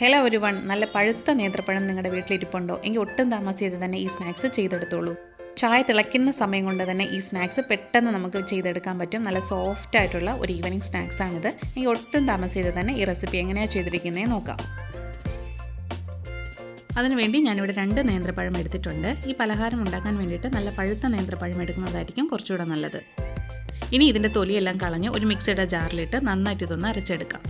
Hello ഒരു one നല്ല പഴുത്ത നേന്ത്രപ്പഴം നിങ്ങളുടെ വീട്ടിലിരിപ്പുണ്ടോ? എങ്കിൽ ഒട്ടും താമസിയാതെ തന്നെ ഈ സ്നാക്സ് ചെയ്തെടുത്തോളൂ. ചായ തിളയ്ക്കുന്ന സമയം കൊണ്ട് തന്നെ ഈ സ്നാക്സ് പെട്ടെന്ന് നമുക്ക് ചെയ്തെടുക്കാൻ പറ്റും. നല്ല സോഫ്റ്റ് ആയിട്ടുള്ള ഒരു ഈവനിങ് സ്നാക്സ് ആണിത്. എങ്കിൽ ഒട്ടും താമസിയാതെ തന്നെ ഈ റെസിപ്പി എങ്ങനെയാണ് ചെയ്തിരിക്കുന്നത് നോക്കാം. അതിനുവേണ്ടി ഞാനിവിടെ രണ്ട് നേന്ത്രപ്പഴം എടുത്തിട്ടുണ്ട്. ഈ പലഹാരം ഉണ്ടാക്കാൻ വേണ്ടിയിട്ട് നല്ല പഴുത്ത നേന്ത്രപ്പഴം എടുക്കുന്നതായിരിക്കും കുറച്ചുകൂടെ നല്ലത്. ഇനി ഇതിന്റെ തൊലിയെല്ലാം കളഞ്ഞ് ഒരു മിക്സിയുടെ ജാറിലിട്ട് നന്നായിട്ട് ഇതൊന്ന് അരച്ചെടുക്കാം.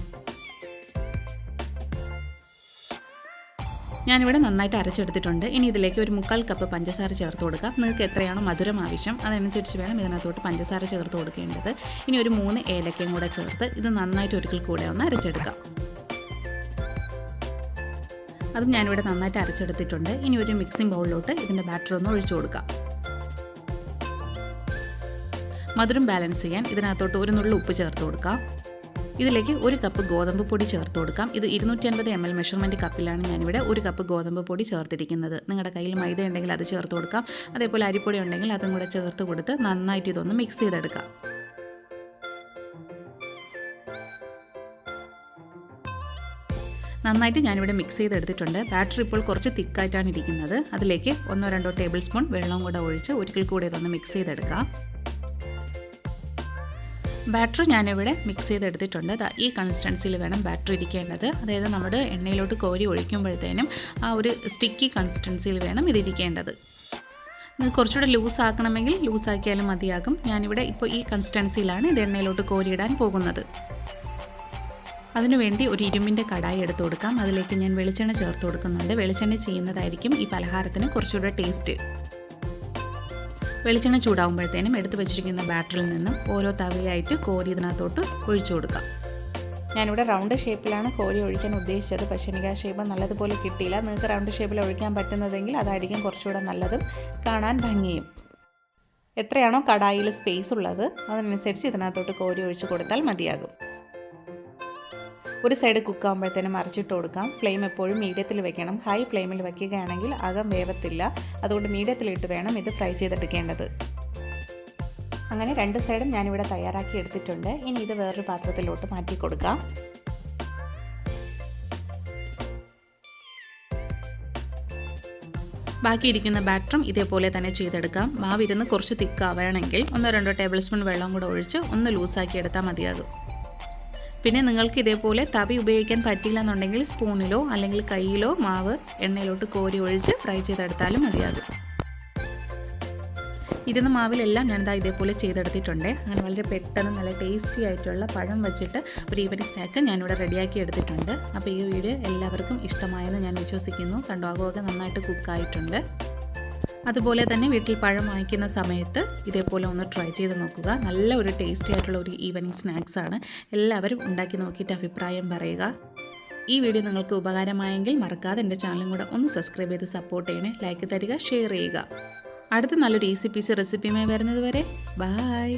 ഞാനിവിടെ നന്നായിട്ട് അരച്ചെടുത്തിട്ടുണ്ട്. ഇനി ഇതിലേക്ക് ഒരു മുക്കാൽ കപ്പ് പഞ്ചസാര ചേർത്ത് കൊടുക്കാം. നിങ്ങൾക്ക് എത്രയാണോ മധുരം ആവശ്യം അതനുസരിച്ച് വേണം ഇതിനകത്തോട്ട് പഞ്ചസാര ചേർത്ത് കൊടുക്കേണ്ടത്. ഇനി ഒരു മൂന്ന് ഏലക്കയും കൂടെ ചേർത്ത് ഇത് നന്നായിട്ട് ഒരിക്കൽ കൂടെ ഒന്ന് അരച്ചെടുക്കാം. അതും ഞാനിവിടെ നന്നായിട്ട് അരച്ചെടുത്തിട്ടുണ്ട്. ഇനി ഒരു മിക്സിംഗ് ബൗളിലോട്ട് ഇതിന്റെ ബാറ്റർ ഒന്ന് ഒഴിച്ചു കൊടുക്കാം. മധുരം ബാലൻസ് ചെയ്യാൻ ഇതിനകത്തോട്ട് ഒരു നുള്ളി ഉപ്പ് ചേർത്ത് കൊടുക്കാം. ഇതിലേക്ക് ഒരു കപ്പ് ഗോതമ്പ് പൊടി ചേർത്ത് കൊടുക്കാം. ഇത് ഇരുന്നൂറ്റി അൻപത് എം എൽ മെഷർമെന്റ് കപ്പിലാണ് ഞാനിവിടെ ഒരു കപ്പ് ഗോതമ്പ് പൊടി ചേർത്തിരിക്കുന്നത്. നിങ്ങളുടെ കയ്യിൽ മൈദ ഉണ്ടെങ്കിൽ അത് ചേർത്ത് കൊടുക്കാം. അതേപോലെ അരിപ്പൊടി ഉണ്ടെങ്കിൽ അതും കൂടെ ചേർത്ത് കൊടുത്ത് നന്നായിട്ട് ഇതൊന്ന് മിക്സ് ചെയ്തെടുക്കാം. നന്നായിട്ട് ഞാനിവിടെ മിക്സ് ചെയ്തെടുത്തിട്ടുണ്ട്. ബാറ്റർ ഇപ്പോൾ കുറച്ച് തിക്കായിട്ടാണ് ഇരിക്കുന്നത്. അതിലേക്ക് ഒന്നോ രണ്ടോ ടേബിൾ സ്പൂൺ വെള്ളം കൂടെ ഒഴിച്ച് ഒരിക്കൽ കൂടി ഇതൊന്ന് മിക്സ് ചെയ്തെടുക്കാം. ബാറ്റർ ഞാനിവിടെ മിക്സ് ചെയ്തെടുത്തിട്ടുണ്ട്. ഈ കൺസിസ്റ്റൻസിയിൽ വേണം ബാറ്റർ ഇരിക്കേണ്ടത്. അതായത് നമ്മുടെ എണ്ണയിലോട്ട് കോരി ഒഴിക്കുമ്പോഴത്തേനും ആ ഒരു സ്റ്റിക്കി കൺസിസ്റ്റൻസിയിൽ വേണം ഇതിരിക്കേണ്ടത്. കുറച്ചുകൂടെ ലൂസ് ആക്കണമെങ്കിൽ ലൂസ് ആക്കിയാലും മതിയാകും. ഞാനിവിടെ ഇപ്പോൾ ഈ കൺസിസ്റ്റൻസിയിലാണ് ഇത് എണ്ണയിലോട്ട് കോരിയിടാൻ പോകുന്നത്. അതിനുവേണ്ടി ഒരു ഇരുമ്പിന്റെ കടായി എടുത്തു കൊടുക്കാം. അതിലേക്ക് ഞാൻ വെളിച്ചെണ്ണ ചേർത്ത് കൊടുക്കുന്നുണ്ട്. വെളിച്ചെണ്ണ ചെയ്യുന്നതായിരിക്കും ഈ പലഹാരത്തിന് കുറച്ചുകൂടെ ടേസ്റ്റ് വെളിച്ചെണ്ണ ചൂടാകുമ്പോഴത്തേനും എടുത്തു വെച്ചിരിക്കുന്ന ബാറ്ററിൽ നിന്നും ഓരോ തവയായിട്ട് കോരി ഇതിനകത്തോട്ട് ഒഴിച്ചു കൊടുക്കാം. ഞാനിവിടെ റൗണ്ട് ഷേപ്പിലാണ് കോരി ഒഴിക്കാൻ ഉദ്ദേശിച്ചത്. പക്ഷേ എനിക്ക് ആ ഷേപ്പ് നല്ലതുപോലെ കിട്ടിയില്ല. നിങ്ങൾക്ക് റൗണ്ട് ഷേപ്പിൽ ഒഴിക്കാൻ പറ്റുന്നതെങ്കിൽ അതായിരിക്കും കുറച്ചുകൂടെ നല്ലതും കാണാൻ ഭംഗിയും. എത്രയാണോ കടായിൽ സ്പേസ് ഉള്ളത് അതനുസരിച്ച് ഇതിനകത്തോട്ട് കോരി ഒഴിച്ചു കൊടുത്താൽ മതിയാകും. ഒരു സൈഡ് കുക്ക് ആകുമ്പോഴത്തേനും മറിച്ചിട്ട് കൊടുക്കാം. ഫ്ലെയിം എപ്പോഴും മീഡിയത്തിൽ വെക്കണം. ഹൈ ഫ്ലെയിമിൽ വയ്ക്കുകയാണെങ്കിൽ അകം വേവത്തില്ല. അതുകൊണ്ട് മീഡിയത്തിലിട്ട് വേണം ഇത് ഫ്രൈ ചെയ്തെടുക്കേണ്ടത്. അങ്ങനെ രണ്ട് സൈഡും ഞാനിവിടെ തയ്യാറാക്കി എടുത്തിട്ടുണ്ട്. ഇനി ഇത് വേറൊരു പാത്രത്തിലോട്ട് മാറ്റി കൊടുക്കാം. ബാക്കിയിരിക്കുന്ന ബാറ്ററും ഇതേപോലെ തന്നെ ചെയ്തെടുക്കാം. മാവിരുന്ന് കുറച്ച് തിക്കാവണമെങ്കിൽ ഒന്നോ രണ്ടോ ടേബിൾ സ്പൂൺ വെള്ളം കൂടെ ഒഴിച്ച് ഒന്ന് ലൂസാക്കി എടുത്താൽ മതിയാകും. പിന്നെ നിങ്ങൾക്ക് ഇതേപോലെ തവി ഉപയോഗിക്കാൻ പറ്റില്ല എന്നുണ്ടെങ്കിൽ സ്പൂണിലോ അല്ലെങ്കിൽ കയ്യിലോ മാവ് എണ്ണയിലോട്ട് കോരി ഒഴിച്ച് ഫ്രൈ ചെയ്തെടുത്താലും മതിയാകും. ഇരുന്ന മാവിലെല്ലാം ഞാനിതാ ഇതേപോലെ ചെയ്തെടുത്തിട്ടുണ്ട്. അങ്ങനെ വളരെ പെട്ടെന്ന് നല്ല ടേസ്റ്റി ആയിട്ടുള്ള പഴം വെച്ചിട്ട് ഒരു ഈവനി സ്നാക്ക് ഞാനിവിടെ റെഡിയാക്കി എടുത്തിട്ടുണ്ട്. അപ്പോൾ ഈ വീഡിയോ എല്ലാവർക്കും ഇഷ്ടമായെന്ന് ഞാൻ വിശ്വസിക്കുന്നു. കണ്ടോകമൊക്കെ നന്നായിട്ട് കുക്കായിട്ടുണ്ട് അതുപോലെ തന്നെ വീട്ടിൽ പഴം വാങ്ങിക്കുന്ന സമയത്ത് ഇതേപോലെ ഒന്ന് ട്രൈ ചെയ്ത് നോക്കുക. നല്ല ഒരു ടേസ്റ്റി ആയിട്ടുള്ള ഒരു ഈവനിങ് സ്നാക്സ് ആണ്. എല്ലാവരും ഉണ്ടാക്കി നോക്കിയിട്ട് അഭിപ്രായം പറയുക. ഈ വീഡിയോ നിങ്ങൾക്ക് ഉപകാരമായെങ്കിൽ മറക്കാതെ എന്റെ ചാനലും കൂടെ ഒന്ന് സബ്സ്ക്രൈബ് ചെയ്ത് സപ്പോർട്ട് ചെയ്യണേ. ലൈക്ക് തരിക ഷെയർ ചെയ്യുക. അടുത്ത നല്ലൊരു ഈസി പീസി റെസിപ്പിയുമായി വരുന്നത് വരെ. ബായ്